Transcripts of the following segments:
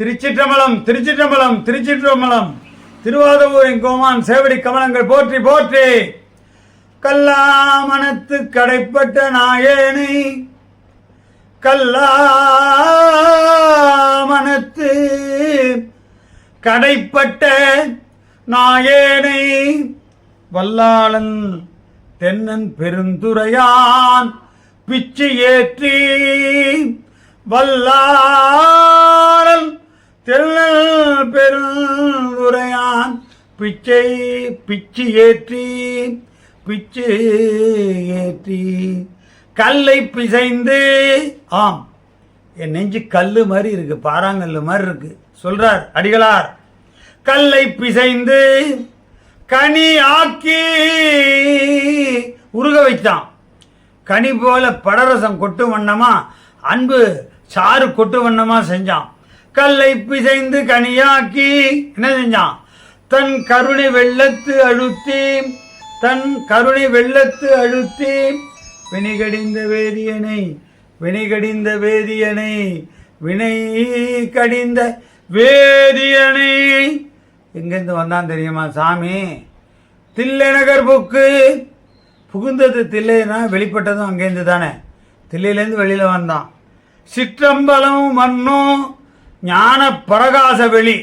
திருச்சிற்றம்பலம் திருச்சிற்றம்பலம் திருச்சிற்றம்பலம். திருவாதவூரின் கோமான் சேவடி கமலங்கள் போற்றி போற்றி. கல்லாமணத்து கடைப்பட்ட நாயேனை கல்லாமணத்து கடைப்பட்ட நாயேனை வல்லாளன் தென்னன் பெருந்துரையான் பிச்சு ஏற்றி வல்லாளன் தென்னல் பெருந்துரையான் பிச்சை பிச்சு ஏற்றி பிச்சு ஏற்றி. கல்லை பிசைந்து ஆம் என் நெஞ்சு கல்லு மாதிரி இருக்கு பாறாங்கல் மாதிரி இருக்கு. சொல்றார் அடிகளார். கல்லை பிசைந்து கனி ஆக்கி உருக வைத்தான். கனி போல படரசம் கொட்டு வண்ணமா அன்பு சாறு கொட்டு வண்ணமா செஞ்சான். கல்லை பிசைந்து கனியாக்கி என்ன செஞ்சான் தன் கருணை வெள்ளத்து அழுத்தி தன் கருணை வெள்ளத்து அழுத்தி வினைகடிந்த வேதியனை வினைகடிந்த வேதியனை வினை கடிந்த வேதியனை. எங்கேருந்து வந்தான் தெரியுமா சாமி? தில்லைநகர் புக்கு. புகுந்தது தில்லைனா வெளிப்பட்டதும் அங்கேருந்து தானே தில்லையிலேருந்து வெளியில் வந்தான். சிற்றம்பலம் மண்ணும் ஞான பரகாச வெளி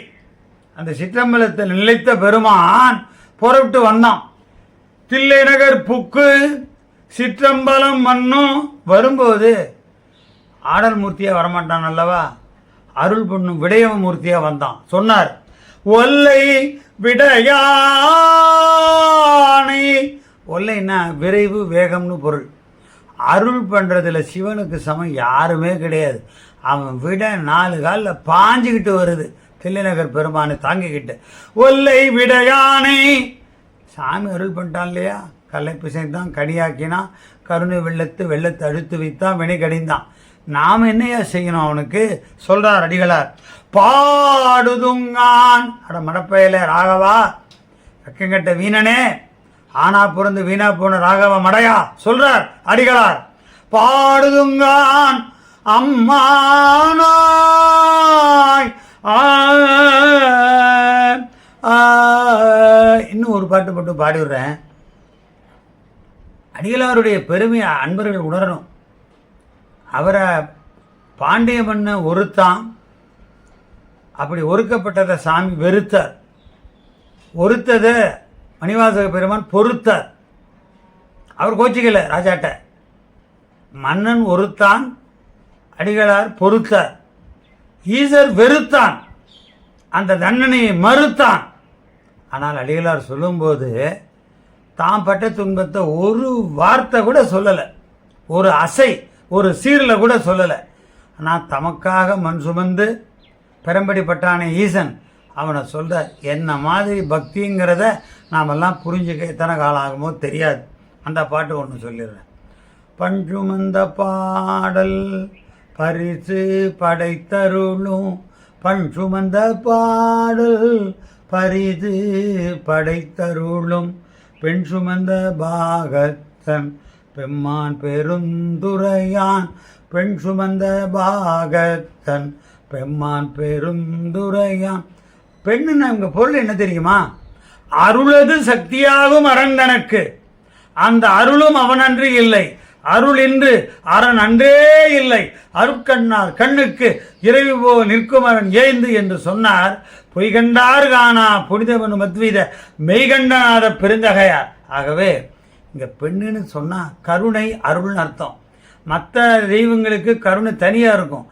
அந்த சிற்றம்பலத்தில் நிலைத்த பெருமான் புறப்பட்டு வந்தான். தில்லைநகர் புக்கு சிற்றம்பலம் மண்ணும் வரும்போது ஆடல் மூர்த்தியாக வரமாட்டான் அல்லவா? அருள் பண்ணும் விடயவ மூர்த்தியாக வந்தான். சொன்னார் ஒல்லை விடையானை ஒல்லைன்னா விரைவு வேகம்னு பொருள். அருள் பண்ணுறதுல சிவனுக்கு சமம் யாருமே கிடையாது. அவன் விட நாலு காலில் பாஞ்சுக்கிட்டு வருது. தில்லைநகர் பெருமானை தாங்கிக்கிட்டு. ஒல்லை விடையானை. சாமி அருள் பண்ணிட்டான் இல்லையா? கல்லை பிசைந்தான் கடியாக்கினான் கருணை வெள்ளத்து வெள்ளத்தை அழுத்து வைத்தான் வினை கடிந்தான். நாம் என்னையா செய்யணும் அவனுக்கு? சொல்கிறார் அடிகளார். பாடுதுங்கான். அட மடப்பையில ராகவா. ரக்கங்கட்ட வீணனே. ஆனா பிறந்து வீணா போன ராகவ மடையா? சொல்றார் அடிகளார். பாடுதுங்கான் அம்மானாய். ஆ, இன்னும் ஒரு பாட்டு மட்டும் பாடி விடுறேன் அடிகளாருடைய பெருமையை அன்பர்கள் உணரணும். அவரை பாண்டிய மன்ன ஒருத்தான். அப்படி ஒருக்கப்பட்டதை சாமி வெறுத்தார். ஒருத்ததை மணிவாசக பெருமான் பொறுத்தார். அவர் கோச்சிக்கல ராஜாட்ட. மன்னன் ஒருத்தான் அடிகளார் பொறுத்தார். ஈசர் வெறுத்தான். அந்த தண்டனையை மறுத்தான். ஆனால் அடிகளார் சொல்லும்போது தான் பட்ட துன்பத்தை ஒரு வார்த்தை கூட சொல்லலை. ஒரு அசை ஒரு சீரில் கூட சொல்லலை. ஆனால் தமக்காக மண் சுமந்து பெரம்படிப்பட்டான ஈசன் அவனை சொல்கிற என்ன மாதிரி பக்திங்கிறத நாமெல்லாம் புரிஞ்சுக்க எத்தனை காலம் ஆகுமோ தெரியாது. அந்த பாட்டு ஒன்று சொல்லிடுறேன். பஞ்சுமந்த பாடல் பரிசு படைத்தருளும். பஞ்சுமந்த பாடல் பரிசு படைத்தருளும். பெண் சுமந்த பாகத்தன் பெம்மான் பெருந்துரையான். பெண் சுமந்த பாகத்தன் பெம்மான் பெருந்துரையான். பெண்ணுன்னு அவங்க பொருள் என்ன தெரியுமா? அருளது சக்தியாகும் அரந்தனக்கு அந்த அருளும் அவனன்று இல்லை. அருள் இன்று அரண் அன்றே இல்லை. அருட்கண்ணார் கண்ணுக்கு இறைவு போ நிற்கும் அரண் ஏய்ந்து என்று சொன்னார். பொய்கண்டார் காணா புனிதவனு மத்வீத மெய்கண்டநாத பெருந்தகையார். ஆகவே இங்கே பெண்ணுன்னு சொன்னால் கருணை அருள்னு அர்த்தம். மற்ற தெய்வங்களுக்கு கருணை தனியாக இருக்கும்.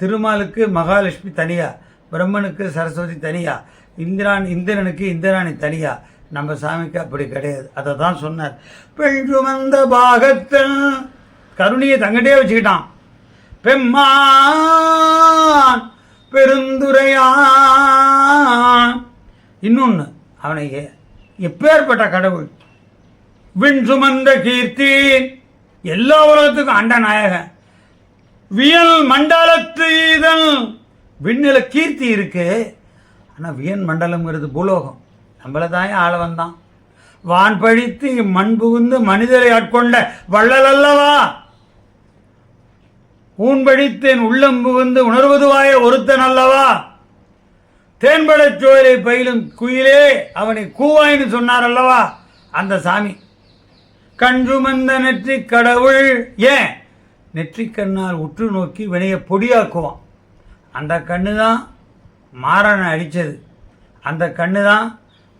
திருமாலுக்கு மகாலட்சுமி தனியாக பிரம்மனுக்கு சரஸ்வதி தனியா? இந்திரான் இந்திரனுக்கு இந்திராணி தனியா? நம்ம சாமிக்கு அப்படி கிடையாது. அதை தான் சொன்னார். பெண் சுமந்த பாகத்தில் கருணையை தங்கிட்டே வச்சுக்கிட்டான். பெம்மான் பெருந்துரையான். இன்னொன்று அவனை எப்பேற்பட்ட கடவுள்? விண் சுமந்த கீர்த்தி எல்லா உலகத்துக்கும் அண்ட நாயகன். வியல் மண்டலத்து இதழ் விண்ணில கீர்த்தி இருக்கு. ஆனால் வியன் மண்டலம்ங்கிறது பூலோகம். நம்மள தான். ஆள வந்தான் வான் பழித்து மண் புகுந்து மனிதரை ஆட்கொண்ட வள்ளல் அல்லவா? ஊன் பழித்தேன் உள்ளம் புகுந்து உணர்வதுவாய ஒருத்தன் அல்லவா? தேன்படச் சோலை பயிலும் குயிலே அவனை கூவாயின்னு சொன்னார் அல்லவா? அந்த சாமி. கண் சுமந்த நெற்றி கடவுள் ஏன்? நெற்றிக் கண்ணால் உற்று நோக்கி வினைய பொடியாக்குவான். அந்த கண்ணு தான் மாறனை அடித்தது அந்த கண்ணு தான்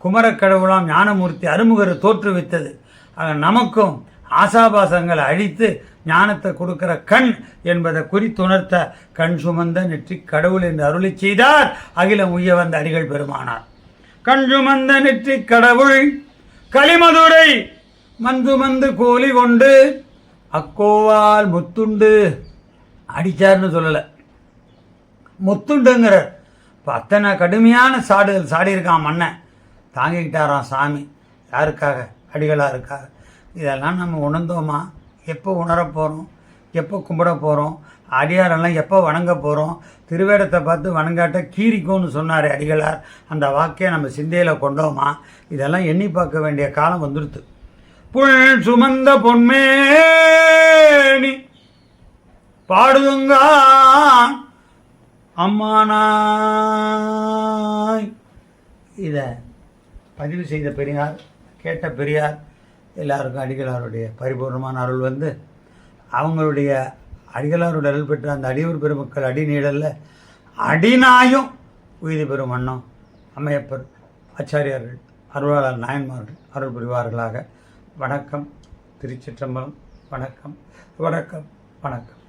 குமரக்கடவுளாம் ஞானமூர்த்தி அருமுகரை தோற்றுவித்தது. ஆக நமக்கும் ஆசாபாசங்களை அழித்து ஞானத்தை கொடுக்கிற கண் என்பதை குறித்துணர்த்த கண் சுமந்த நெற்றி கடவுள் என்று அருளி செய்தார். அகிலம் உய்ய வந்த அடிகள் பெருமானார். கண் சுமந்த நெற்றி கடவுள் களிமதுரை மந்து மந்து கோலி கொண்டு அக்கோவால் முத்துண்டு அடிச்சார்னு சொல்லலை. முத்துண்டுங்கிறார் இப்போ அத்தனை கடுமையான சாடுகள் சாடியிருக்கான் மன்னன். தாங்கிக்கிட்டாராம் சாமி. யாருக்காக? அடிகளாருக்காக இதெல்லாம் நம்ம உணர்ந்தோமா? எப்போ உணரப் போகிறோம் எப்போ கும்பிட போகிறோம் அடியாரெல்லாம் எப்போ வணங்க போகிறோம் திருவேடத்தை பார்த்து வணங்காட்ட கீரிக்கும்னு சொன்னார் அடிகளார். அந்த வாக்கையை நம்ம சிந்தையில் கொண்டோமா? இதெல்லாம் எண்ணி பார்க்க வேண்டிய காலம் வந்துடுது புல் சுமந்த பொன்மேனி பாடுதுங்கான் அம்மானாய். இதை பதிவு செய்த பெரியார் கேட்ட பெரியார் எல்லாருக்கும் அடிகளாருடைய பரிபூர்ணமான அருள் வந்து அவங்களுடைய அடிகளாருடைய அருள் பெற்ற அந்த அடியூர் பெருமக்கள் அடிநீடலில் அடிநாயும் உயிரி பெறும் வண்ணம் அம்மையப்பர் ஆச்சாரியார்கள் அருளாளர் நாயன்மார்கள் அருள் புரிவார்களாக. வணக்கம். திருச்சிற்றம்பலம். வணக்கம். வணக்கம். வணக்கம்.